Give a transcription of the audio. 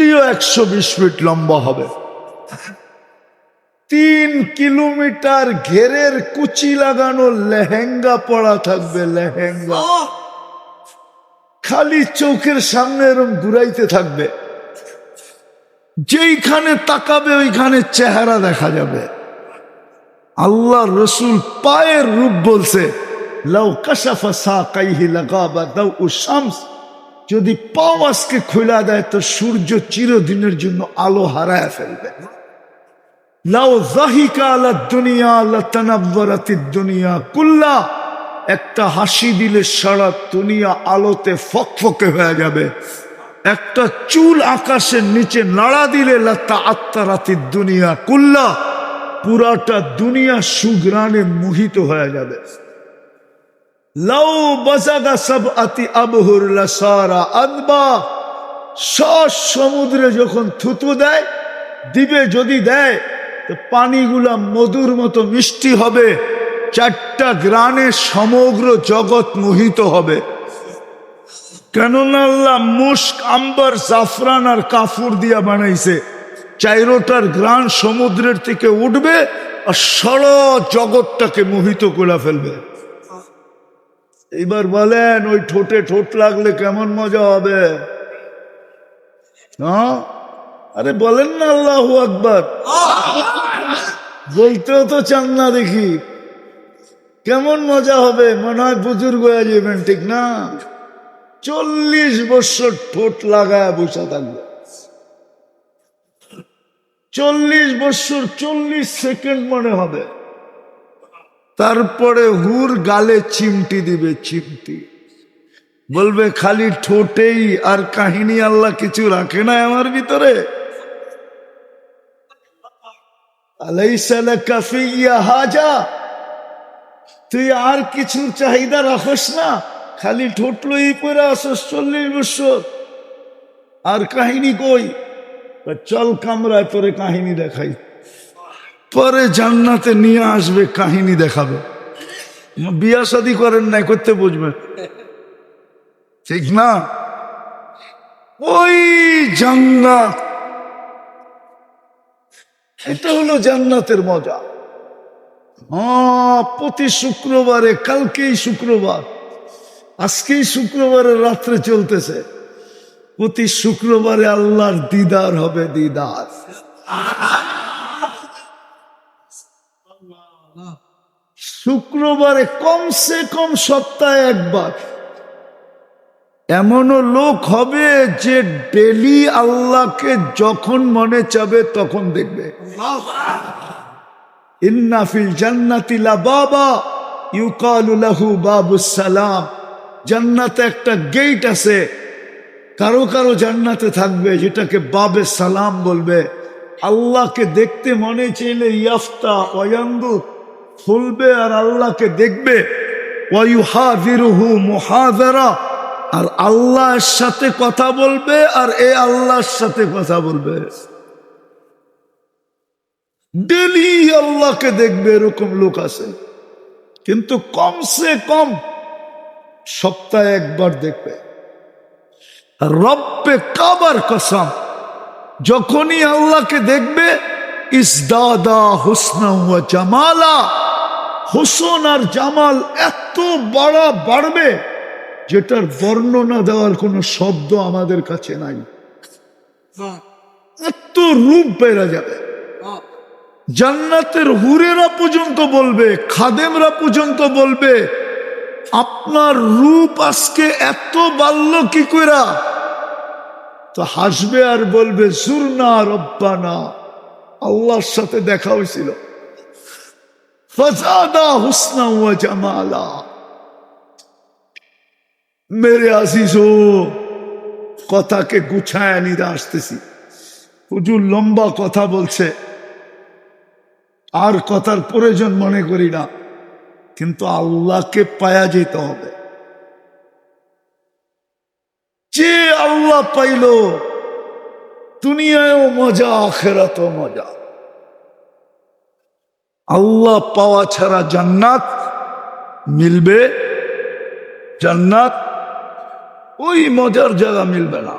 এটিও একশো বিশ ফিট লম্বা হবে। তিন কিলোমিটার ঘেরের কুচি লাগানো লেহেঙ্গা পড়া থাকবে লেহেঙ্গা। খালি চোখের সামনে এরম ঘুরাইতে থাকবে। যেইখানে তাকাবে ওইখানে চেহারা দেখা যাবে। আল্লাহ রসুল পায়ের রূপ বলছে লাউ কাশাফা সাকাইহি লাগাবা দাউ শামস। যদি পাও আজকে খোলা দেয়, তো সূর্য চিরদিনের জন্য আলো হারায় ফেলবে। লাউ জাহিকা দুনিয়া দুনিয়া কুল্লা। একটা হাসি দিলে সারা দুনিয়া আলোতে ফকফকে হয়ে যাবে। একটা চুল আকাশের নিচে নাড়া দিলে লতা আত্মারাতি দুনিয়া কুল্লা। পুরাটা দুনিয়া সুগ্রানে মোহিত হয়ে যাবে। লাউ বাজাগা সব আতি আবহুর লাসারা আদবা সব সমুদ্রে যখন থুতু দেয়, দিবে যদি দেয়, তো পানিগুলা মধুর মতো মিষ্টি হবে। চারটা গ্রানে সমগ্র জগৎ মোহিত হবে। কেননা আল্লাহ মুস্ক আম্বার, জাফরান আর কাফুর দিয়া বানাইছে। চাইরোটার গ্রান সমুদ্রের থেকে উঠবে আর সর জগৎটাকে মোহিত করে ফেলবে। এইবার বলেন, ওই ঠোঁটে ঠোঁট লাগলে কেমন মজা হবে? আরে বলেন না আল্লাহ আকবর। বলতেও তো চান না দেখি। কেমন মজা হবে? মনে হয় বুজুর্গ হয়ে যাবেন, ঠিক না? চল্লিশ বছর ঠোঁট লাগায় বসে থাকবে। চল্লিশ বছর, চল্লিশ সেকেন্ড মনে হবে। তারপরে হুর গালে চিমটি দিবে চিমটি। বলবে, খালি ঠোঁটেই আর কাহিনী আল্লাহ কিছু রাখে না আমার ভিতরে? হাজা। তুই আর কিছু চাহিদা রাখস না, খালি ঠোঁট লই পরে আসস চল্লিশ বছর আর কাহিনী কই? চল কামরায় পরে কাহিনী দেখাই। পরে জান্নাতে নিয়ে আসবে, কাহিনী দেখাবে। বিয়া শাদি করেন নাই, করতে বুঝবেন ঠিক না? ওই জান্নাত। এটা হলো জান্নাতের মজা। প্রতি শুক্রবারে, কালকেই শুক্রবার, আজকেই শুক্রবারে রাত্রে চলতেছে। প্রতি শুক্রবারে আল্লাহর দিদার হবে দিদার। শুক্রবারে কমসে কম সপ্তাহে একবার। এমনও লোক হবে যে ডেলি আল্লাহকে যখন মনে চাবে তখন দেখবে। ইন্নাফিল জান্নাতিলা বাবা, ইউকালু লাহু বাবুস সালাম। জান্নাতে একটা গেট আছে, কারও কারও জান্নাতে থাকবে যেটাকে বাবে সালাম বলবে। আল্লাহকে দেখতে মনে চাইলে ইয়াফতা অয়ান্দু খুলবে আর আল্লাহকে দেখবে। আর আল্লাহর সাথে কথা বলবে আর এ আল্লাহর সাথে কথা বলবে। ডেলি আল্লাহকে দেখবে, এরকম লোক আছে। কিন্তু কমসে কম সপ্তাহে একবার দেখবে। রব্বে কাবার কসম যখনই আল্লাহকে দেখবে ইসদাদা হুসনা হুয়া জামালা হুসন আর জামাল এত বড় বাড়বে যেটার বর্ণনা দেওয়ার কোনো শব্দ আমাদের কাছে নাই। এত রূপ বেড়া যাবে। জান্নাতের হুরেরা পর্যন্ত বলবে খাদেমরা পর্যন্ত বলবে আপনার রূপ আজকে এত বাড়ল কি কইরা? তো হাসবে আর বলবে, সুরনা রব্বানা। আল্লাহর সাথে দেখা হয়েছিল। ফজাদা হুসনা ওয়া জামালা। মেরে আসিস ও, কথাকে গুছায় নিতে আসতেছি। হুজুর লম্বা কথা বলছে। আর কথার প্রয়োজন মনে করি না, কিন্তু আল্লাহকে পায়া যেতে হবে যে আল্লাহ পাইল, দুনিয়ায়ও মজা, আখেরাতও মজা। আল্লাহ পাওয়া ছাড়া জান্নাত মিলবে, জান্নাত ওই মজার জায়গা মিলবে না।